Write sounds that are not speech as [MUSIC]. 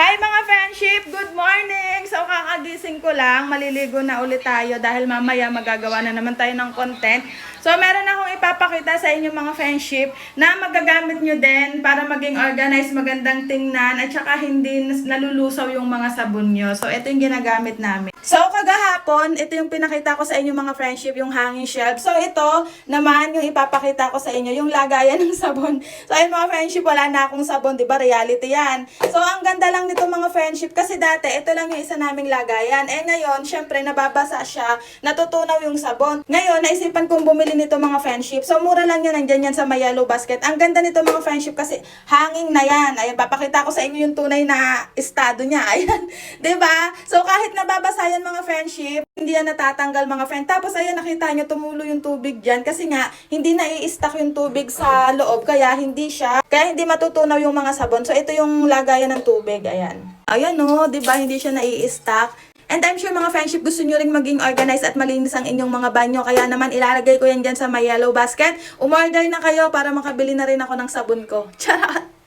Hi mga friendship! Good morning! So kakagising ko lang, maliligo na ulit tayo dahil mamaya magagawa na naman tayo ng content. So meron ipapakita sa inyo mga friendship na magagamit nyo din para maging organized, magandang tingnan at saka hindi nalulusaw yung mga sabon nyo. So ito yung ginagamit namin. So kagahapon, ito yung pinakita ko sa inyo mga friendship, yung hanging shelf. So ito naman yung ipapakita ko sa inyo, yung lagayan ng sabon. So ayun mga friendship, wala na akong sabon, di ba? Reality yan. So ang ganda lang nito mga friendship kasi dati ito lang yung isa naming lagayan. Eh ngayon, syempre nababasa siya, natutunaw yung sabon. Ngayon, naisipan kong bumili nito mga friendship. So mura lang yan, nandyan yan sa may yellow basket. Ang ganda nito mga friendship kasi hanging na yan. Ayan, papakita ko sa inyo yung tunay na estado niya. [LAUGHS] Ayan, ba? So kahit nababasa yan mga friendship, hindi yan natatanggal mga friend. Tapos ayan, nakita nyo tumulo yung tubig dyan kasi nga hindi na i-stack yung tubig sa loob kaya hindi siya, kaya hindi matutunaw yung mga sabon. So ito yung lagayan ng tubig, ayan. Ayan no, 'di ba? Hindi siya na i-stack. And I'm sure mga friendship gusto nyo ring maging organized at malinis ang inyong mga banyo. Kaya naman ilalagay ko yan dyan sa my yellow basket. Umorder na kayo para makabili na rin ako ng sabon ko. [LAUGHS] Charot!